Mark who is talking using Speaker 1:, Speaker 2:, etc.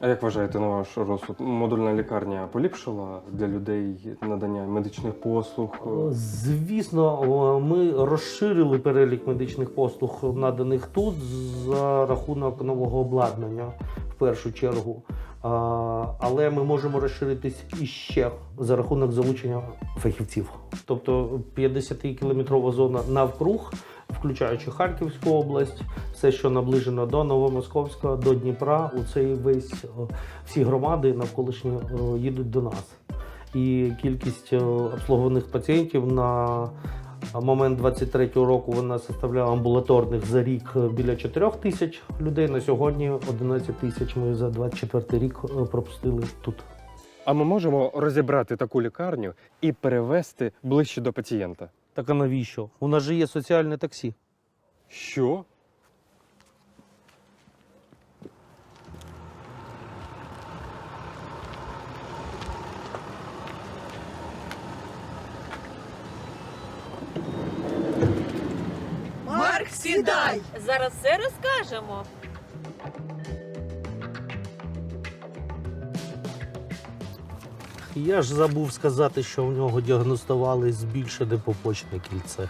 Speaker 1: А як вважаєте на ваш розсуд? Модульна лікарня поліпшила для людей надання медичних послуг?
Speaker 2: Звісно, ми розширили перелік медичних послуг, наданих тут за рахунок нового обладнання в першу чергу. Але ми можемо розширитись іще за рахунок залучення фахівців. Тобто 50-кілометрова зона навкруг, включаючи Харківську область, все, що наближено до Новомосковська, до Дніпра, у цей весь всі громади навколишні їдуть до нас і кількість е, обслугованих пацієнтів на момент 23-го року вона составляла амбулаторних за рік е, біля 4 тисяч людей. На сьогодні 11 тисяч ми за 24 рік е, пропустили тут.
Speaker 1: А ми можемо розібрати таку лікарню і перевести ближче до пацієнта.
Speaker 2: Так а навіщо? У нас же є соціальне таксі.
Speaker 1: Що?
Speaker 3: Марк, сідай!
Speaker 4: Зараз все розкажемо.
Speaker 2: Я ж забув сказати, що в нього діагностували збільшене попочне кільце.